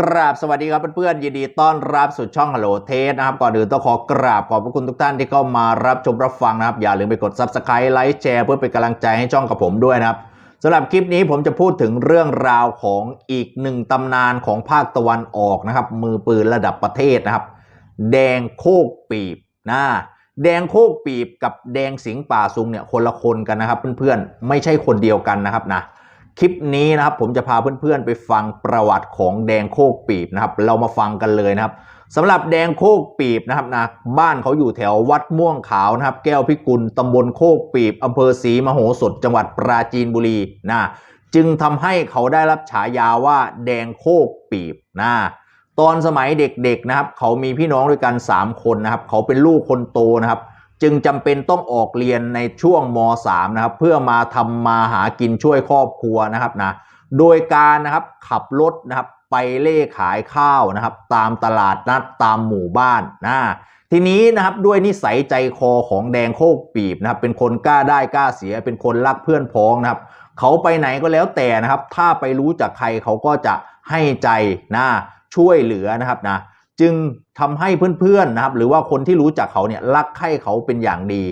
กราบสวัสดีครับเพื่อนๆยินดีต้อนรับสู่ช่องฮัลโหลเทสนะครับ ก่อนอื่นต้องขอกราบขอบพระคุณทุกท่านที่เข้ามารับชมรับฟังนะครับ อย่าลืมไปกด Subscribe ไลค์แชร์เพื่อเป็นกำลังใจให้ช่องกับผมด้วยนะครับสำหรับคลิปนี้ผมจะพูดถึงเรื่องราวของอีกหนึ่งตำนานของภาคตะวันออกนะครับ มือปืนระดับประเทศนะครับ แดงโคกปีบนะแดงโคกปีบกับแดงสิงป่าซุงเนี่ยคนละคนกันนะครับ เพื่อนๆไม่ใช่คนเดียวกันนะครับนะ คลิปนี้นะครับผมจะพาเพื่อนๆ ไปฟังประวัติของแดงโคกปีบนะครับ เรามาฟังกันเลยนะครับสำหรับแดงโคกปีบนะครับนะบ้านเขาอยู่แถววัดม่วงขาวนะครับ แก้วพิกุลตำบลโคกปีบอำเภอศรีมโหสถจังหวัดปราจีนบุรีนะจึงทำให้เขาได้รับฉายาว่าแดงโคกปีบนะตอนสมัยเด็กๆนะครับ เขามีพี่น้องด้วยกัน 3 คนนะครับ เขาเป็นลูกคนโตนะครับ จึงจำเป็นต้องออกเรียนในช่วงม .3 นะครับเพื่อมาทำมาหากินช่วยครอบครัวนะครับนะโดยการนะครับขับรถนะครับไปเล่ขายข้าวนะครับ ตามตลาดนัดตามหมู่บ้านนะทีนี้นะครับด้วยนิสัยใจคอของแดงโคกปีบนะครับเป็นคนกล้าได้กล้าเสีย เป็นคนรักเพื่อนพ้องนะครับเขาไปไหนก็แล้วแต่นะครับ ถ้าไปรู้จักใครเขาก็จะให้ใจนะช่วยเหลือนะครับนะ จึงทำให้เพื่อนๆนะครับ หรือว่าคนที่รู้จักเขาเนี่ยรักใคร่เขาเป็นอย่างดี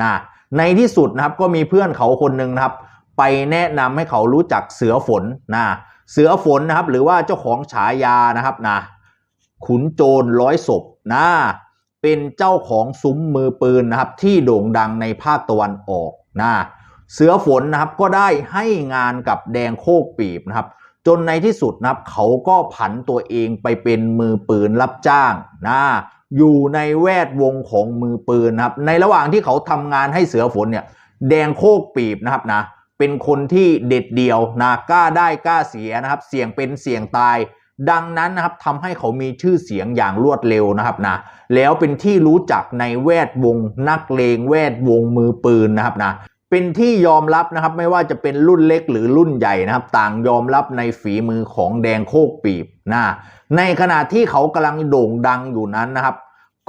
นะในที่สุดนะครับก็มีเพื่อนเขาคนหนึ่งนะครับ ไปแนะนำให้เขารู้จักเสือฝนนะเสือฝนนะครับ หรือว่าเจ้าของฉายานะครับนะขุนโจรร้อยศพนะเป็นเจ้าของซุ้มมือปืนนะครับ ที่โด่งดังในภาคตะวันออกนะเสือฝนนะครับก็ได้ให้งานกับแดงโคกปีบนะครับ จนในที่สุดนับเขาก็ผันตัวเองไปเป็นมือปืนรับจ้างนะอยู่ในแวดวงของมือปืนนะครับ ในระหว่างที่เขาทำงานให้เสือฝนเนี่ยแดงโคกปีบนะครับนะเป็นคนที่เด็ดเดียวนะกล้าได้กล้าเสียนะครับ เสี่ยงเป็นเสี่ยงตาย ดังนั้นนะครับทำให้เขามีชื่อเสียงอย่างรวดเร็วนะครับนะแล้วเป็นที่รู้จักในแวดวงนักเลงแวดวงมือปืนนะครับนะ เป็นที่ยอมรับนะครับไม่ว่าจะเป็นรุ่นเล็กหรือรุ่นใหญ่นะครับ ต่างยอมรับในฝีมือของแดงโคกปีบนะในขณะที่เขากำลังโด่งดังอยู่นั้นนะครับ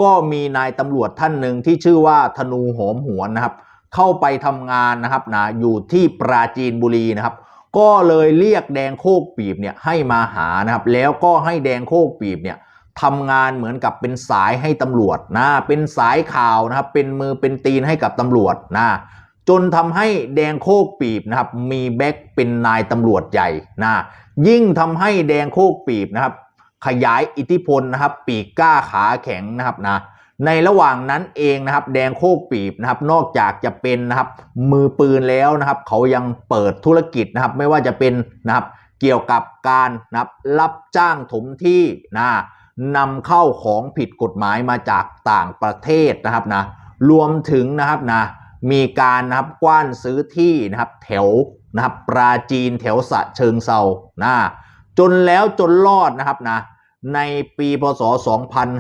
ก็มีนายตำรวจท่านหนึ่งที่ชื่อว่าธนูหอมหวนนะครับ เข้าไปทำงานนะครับนะอยู่ที่ปราจีนบุรีนะครับ ก็เลยเรียกแดงโคกปีบเนี่ยให้มาหานะครับ แล้วก็ให้แดงโคกปีบเนี่ยทำงานเหมือนกับเป็นสายให้ตำรวจนะเป็นสายข่าวนะครับเป็นมือเป็นตีนให้กับตำรวจนะ จนทำให้แดงโคกปีบนะครับ มีแบ็คเป็นนายตำรวจใหญ่นะยิ่งทำให้แดงโคกปีบนะครับ ขยายอิทธิพลนะครับ ปีกกล้าขาแข็งนะครับนะในระหว่างนั้นเองนะครับ แดงโคกปีบนะครับ นอกจากจะเป็นนะครับ มือปืนแล้วนะครับ เขายังเปิดธุรกิจนะครับ ไม่ว่าจะเป็นนะครับเกี่ยวกับการนะครับรับจ้างถมที่นะนำเข้าของผิดกฎหมายมาจากต่างประเทศนะครับนะรวมถึงนะครับนะ มีการนะครับกว้านซื้อที่นะครับแถวนะครับปราจีนแถวสะเชิงเซานะจนแล้วจนรอดนะครับนะในปีพศ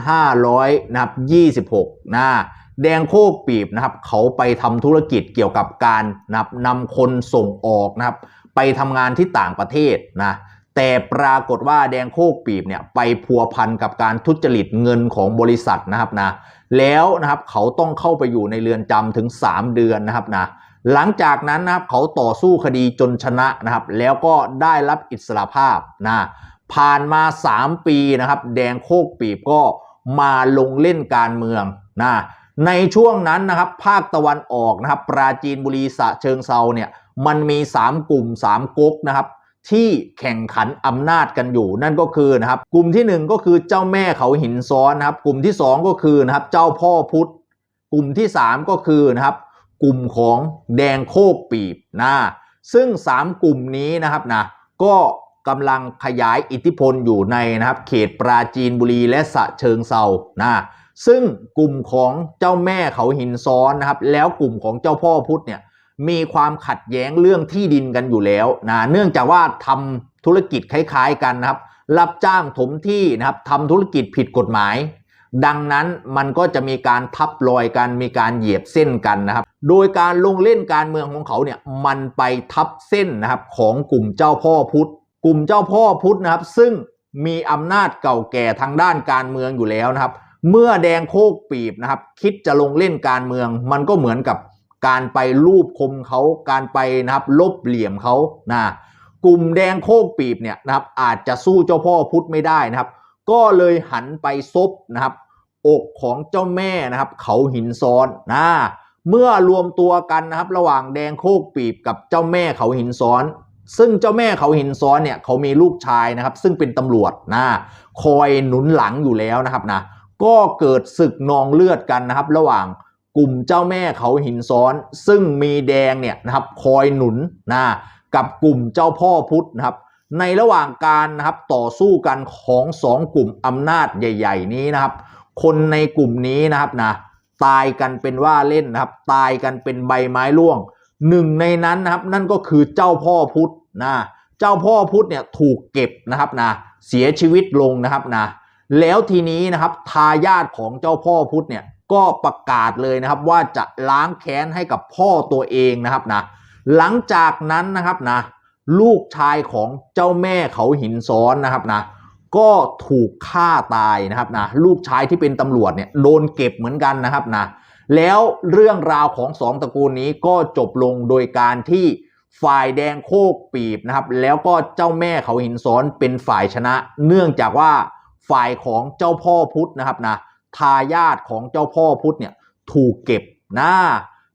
2500นะครับ26นะแดงโคกปีบนะครับเขาไปทำธุรกิจเกี่ยวกับการนะครับนำคนส่งออกนะครับไปทำงานที่ต่างประเทศนะ แต่ปรากฏว่าแดงโคกปีบเนี่ยไปพัวพันกับการทุจริตเงินของบริษัทนะครับนะแล้วนะครับเขาต้องเข้าไปอยู่ในเรือนจำถึง 3 เดือนนะครับนะหลังจากนั้นนะครับเขาต่อสู้คดีจนชนะนะครับ แล้วก็ได้รับอิสรภาพนะผ่านมา 3 ปีนะครับ แดงโคกปีบก็มาลงเล่นการเมืองนะในช่วงนั้นนะครับ ภาคตะวันออกนะครับ ปราจีนบุรีสะเชิงเซาเนี่ยมันมี 3 กลุ่ม 3 ก๊กนะครับ ที่แข่งขันอำนาจกันอยู่ นั่นก็คือนะครับ กลุ่มทีหนึ่1 ก็คือเจ้าแม่เขาหินซ้อนนะครับ กลุ่มที่ 2 ก็คือนะครับเจ้าพ่อพุทธ กลุ่มที่ 3 ก็คือนะครับกลุ่มของแดงโคกปีบนะซึ่ง 3 กลุ่มนี้นะครับนะก็กำลังขยายอิทธิพลอยู่ในนะครับ เขตปราจีนบุรีและสะเชิงเซานะซึ่งกลุ่มของเจ้าแม่เขาหินซ้อนนะครับ แล้วกลุ่มของเจ้าพ่อพุทธเนี่ย มีความขัดแย้งเรื่องที่ดินกันอยู่แล้วนะเนื่องจากว่าทำธุรกิจคล้าย ๆ กันนะครับ รับจ้างถมที่นะครับทำธุรกิจผิดกฎหมาย ดังนั้นมันก็จะมีการทับรอยกันมีการเหยียบเส้นกันนะครับ โดยการลงเล่นการเมืองของเขาเนี่ยมันไปทับเส้นนะครับของกลุ่มเจ้าพ่อพุทธกลุ่มเจ้าพ่อพุทธนะครับ ซึ่งมีอำนาจเก่าแก่ทางด้านการเมืองอยู่แล้วนะครับ เมื่อแดงโคกปีบนะครับ คิดจะลงเล่นการเมือง มันก็เหมือนกับ การไปรูปคมเขาการไปนะครับลบเหลี่ยมเขานะกลุ่มแดงโคกปีบเนี่ยนะครับอาจจะสู้เจ้าพ่อพุธไม่ได้นะครับ ก็เลยหันไปซบนะครับ อกของเจ้าแม่นะครับ เขาหินซ้อนนะเมื่อรวมตัวกันนะครับ ระหว่างแดงโคกปีบกับเจ้าแม่เขาหินซ้อน ซึ่งเจ้าแม่เขาหินซ้อนเนี่ยเขามีลูกชายนะครับ ซึ่งเป็นตำรวจนะคอยหนุนหลังอยู่แล้วนะครับนะก็เกิดศึกนองเลือดกันนะครับ ระหว่าง กลุ่มเจ้าแม่เขาหินซ้อน ซึ่งมีแดงเนี่ยนะครับคอยหนุนนะกับกลุ่มเจ้าพ่อพุทธนะครับ ในระหว่างการนะครับต่อสู้กันของสองกลุ่มอำนาจใหญ่ ๆ นี้นะครับ คนในกลุ่มนี้นะครับนะตายกันเป็นว่าเล่นนะครับ ตายกันเป็นใบไม้ร่วงหนึ่งในนั้นนะครับนั่นก็คือเจ้าพ่อพุทธนะเจ้าพ่อพุทธเนี่ยถูกเก็บนะครับนะเสียชีวิตลงนะครับนะแล้วทีนี้นะครับทายาทของเจ้าพ่อพุทธเนี่ย ก็ประกาศเลยนะครับว่าจะล้างแค้นให้กับพ่อตัวเองนะครับนะหลังจากนั้นนะครับนะลูกชายของเจ้าแม่เขาหินซ้อนนะครับนะก็ถูกฆ่าตายนะครับนะลูกชายที่เป็นตำรวจเนี่ยโดนเก็บเหมือนกันนะครับนะแล้วเรื่องราวของสองตระกูลนี้ก็จบลงโดยการที่ฝ่ายแดงโคกปีบนะครับ แล้วก็เจ้าแม่เขาหินซ้อนเป็นฝ่ายชนะ เนื่องจากว่าฝ่ายของเจ้าพ่อพุทธนะครับนะ ทายาทของเจ้าพ่อพุทธเนี่ยถูกเก็บนะ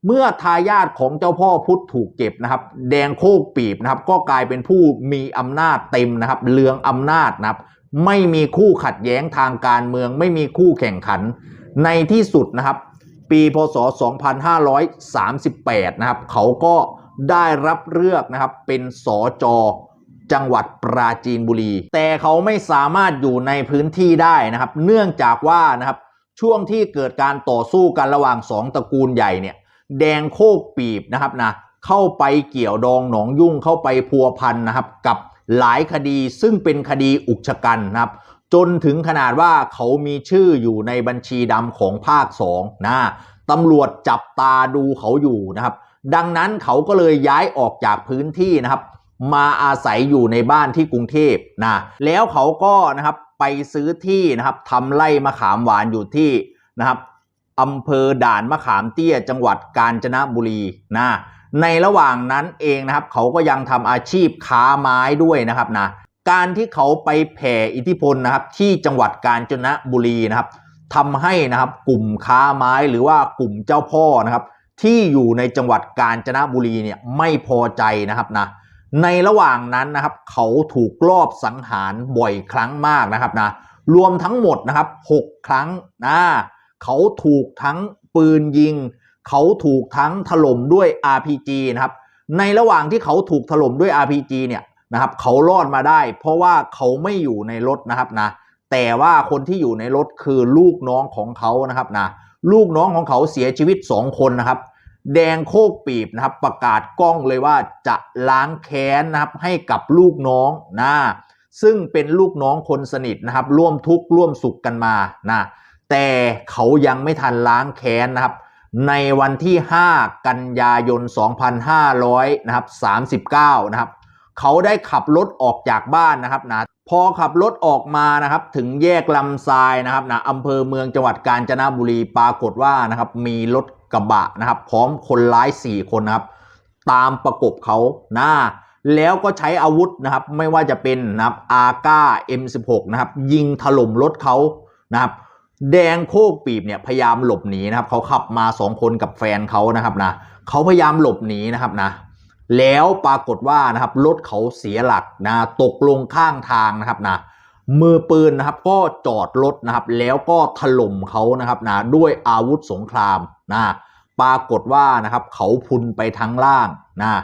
เมื่อทายาทของเจ้าพ่อพุทธถูกเก็บนะครับ แดงโคกปีบนะครับ ก็กลายเป็นผู้มีอำนาจเต็มนะครับเลืองอำนาจนะครับ ไม่มีคู่ขัดแย้งทางการเมือง ไม่มีคู่แข่งขัน ในที่สุดนะครับ ปีพศ 2538 นะครับ เขาก็ได้รับเลือกนะครับเป็นสอจอจังหวัดปราจีนบุรี แต่เขาไม่สามารถอยู่ในพื้นที่ได้นะครับ เนื่องจากว่านะครับ ช่วงที่เกิดการต่อสู้กันระหว่างสองตระกูลใหญ่เนี่ยแดงโคกปีบนะครับนะเข้าไปเกี่ยวดองหนองยุ่งเข้าไปพัวพันนะครับ กับหลายคดีซึ่งเป็นคดีอุกชะกันนะครับจนถึงขนาดว่าเขามีชื่ออยู่ในบัญชีดำของภาค2นะตำรวจจับตาดูเขาอยู่นะครับ ดังนั้นเขาก็เลยย้ายออกจากพื้นที่นะครับ มาอาศัยอยู่ในบ้านที่กรุงเทพนะแล้วเขาก็นะครับ ไปซื้อที่นะครับทำไร่มะขามหวานอยู่ที่นะครับอำเภอด่านมะขามเตี้ยจังหวัดกาญจนบุรีนะในระหว่างนั้นเองนะครับ เขาก็ยังทำอาชีพค้าไม้ด้วยนะครับนะการที่เขาไปแผ่อิทธิพลนะครับ ที่จังหวัดกาญจนบุรีนะครับทำให้นะครับกลุ่มค้าไม้หรือว่ากลุ่มเจ้าพ่อนะครับ ที่อยู่ในจังหวัดกาญจนบุรีเนี่ยไม่พอใจนะครับนะ ในระหว่างนั้นนะครับ เขาถูกลอบสังหารบ่อยครั้งมากนะครับนะรวมทั้งหมดนะครับ 6 ครั้งนะเขาถูกทั้งปืนยิง เขาถูกทั้งถล่มด้วย RPG นะครับ ในระหว่างที่เขาถูกถล่มด้วย RPG เนี่ยนะครับเขารอดมาได้ เพราะว่าเขาไม่อยู่ในรถนะครับนะแต่ว่าคนที่อยู่ในรถคือลูกน้องของเขานะครับนะลูกน้องของเขาเสียชีวิต 2 คนนะครับ แดงโคกปีบนะครับ ประกาศกล้องเลยว่าจะล้างแค้นนะครับให้กับลูกน้องนะซึ่งเป็นลูกน้องคนสนิทนะครับ ร่วมทุกข์ร่วมสุขกันมานะแต่เขายังไม่ทันล้างแค้นนะครับ ในวันที่ 5 กันยายน 2500นะครับ39นะครับ เขาได้ขับรถออกจากบ้านนะครับนะพอขับรถออกมานะครับ ถึงแยกลำทรายนะครับนะอำเภอเมืองจังหวัดกาญจนบุรีปรากฏว่านะครับ มีรถ กระบะนะครับ พร้อมคนร้าย 4 คนนะครับ ตามประกบเขานะแล้วก็ใช้อาวุธนะครับ ไม่ว่าจะเป็นนะครับอาก้า M16 นะครับ ยิงถล่มรถเขานะครับ แดงโคกปีบเนี่ยพยายามหลบหนีนะครับเขาขับมาสองคนกับแฟนเขานะครับนะเขาพยายามหลบหนีนะครับนะแล้วปรากฏว่านะครับรถเขาเสียหลักนะตกลงข้างทางนะครับนะมือปืนนะครับก็จอดรถนะครับ แล้วก็ถล่มเขานะครับนะด้วยอาวุธสงคราม นะปรากฏว่านะครับเขาพุนไปทั้งล่างนะ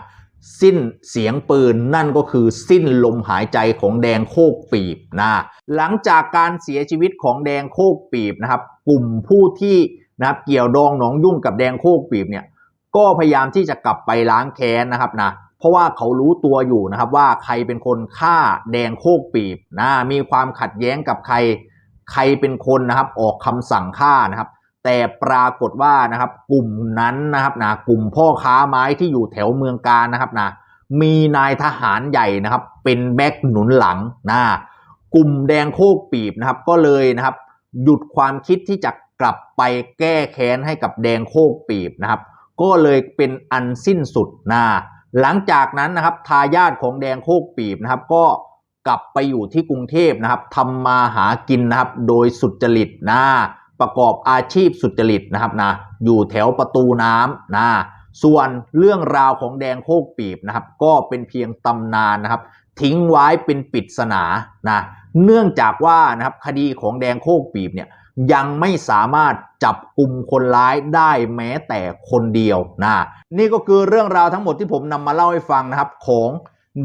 สิ้นเสียงปืนนั่นก็คือสิ้นลมหายใจของแดงโคกปีบนะหลังจากการเสียชีวิตของแดงโคกปีบนะครับ กลุ่มผู้ที่นะครับเกี่ยวดองหนองยุ่งกับแดงโคกปีบเนี่ยก็พยายามที่จะกลับไปล้างแค้นนะครับนะเพราะว่าเขารู้ตัวอยู่นะครับว่าใครเป็นคนฆ่าแดงโคกปีบนะมีความขัดแย้งกับใครใครเป็นคนนะครับออกคำสั่งฆ่านะครับ แต่ปรากฏว่านะครับกลุ่มนั้นนะครับนะกลุ่มพ่อค้าไม้ที่อยู่แถวเมืองการนะครับนะมีนายทหารใหญ่นะครับ เป็นแบ็กหนุนหลังนะกลุ่มแดงโคกปีบนะครับ ก็เลยนะครับ หยุดความคิดที่จะกลับไปแก้แค้นให้กับแดงโคกปีบนะครับ ก็เลยเป็นอันสิ้นสุดนะหลังจากนั้นนะครับทายาทของแดงโคกปีบนะครับ ก็กลับไปอยู่ที่กรุงเทพนะครับทำมาหากินนะครับ โดยสุจริตนะ ประกอบอาชีพสุจริตนะครับนะอยู่แถวประตูน้ำนะส่วนเรื่องราวของแดงโคกปีบนะครับ ก็เป็นเพียงตำนานนะครับ ทิ้งไว้เป็นปริศนานะเนื่องจากว่านะครับคดีของแดงโคกปีบเนี่ยยังไม่สามารถจับกลุ่มคนร้ายได้แม้แต่คนเดียวนะนี่ก็คือเรื่องราวทั้งหมดที่ผมนำมาเล่าให้ฟังนะครับของ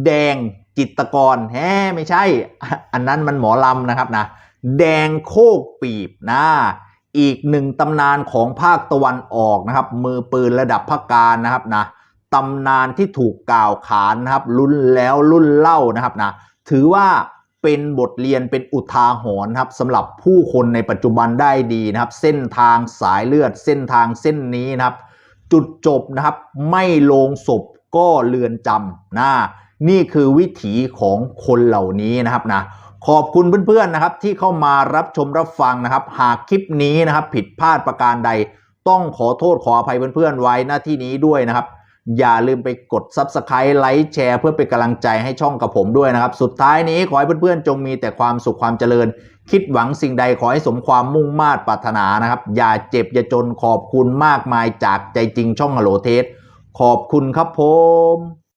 แดงจิตกรแฮไม่ใช่ อันนั้นมันหมอลำนะครับนะ แดงโคกปีบนะอีกหนึ่งตำนานของภาคตะวันออกนะครับ มือปืนระดับภาคการนะครับนะตำนานที่ถูกกล่าวขานนะครับรุ่นแล้วรุ่นเล่านะครับนะถือว่าเป็นบทเรียนเป็นอุทาหรณ์ครับสำหรับผู้คนในปัจจุบันได้ดีนะครับ เส้นทางสายเลือดเส้นทางเส้นนี้นะครับ จุดจบนะครับ ไม่ลงศพก็เรือนจำนะนี่คือวิถีของคนเหล่านี้นะครับนะ ขอบคุณเพื่อนๆนะครับที่เข้ามารับชมรับฟังนะครับ หากคลิปนี้นะครับผิดพลาดประการใด ต้องขอโทษขออภัยเพื่อนๆไว้หน้าที่นี้ด้วยนะครับ อย่าลืมไปกด Subscribe ไลค์แชร์เพื่อเป็นกำลังใจให้ช่องกับผมด้วยนะครับ สุดท้ายนี้ขอให้เพื่อนๆจงมีแต่ความสุขความเจริญ คิดหวังสิ่งใดขอให้สมความมุ่งมา่ปรารถนานะครับ อย่าเจ็บอย่าจนขอบคุณมากมายจากใจจริงช่องฮัลโหลเทสขอบคุณครับผม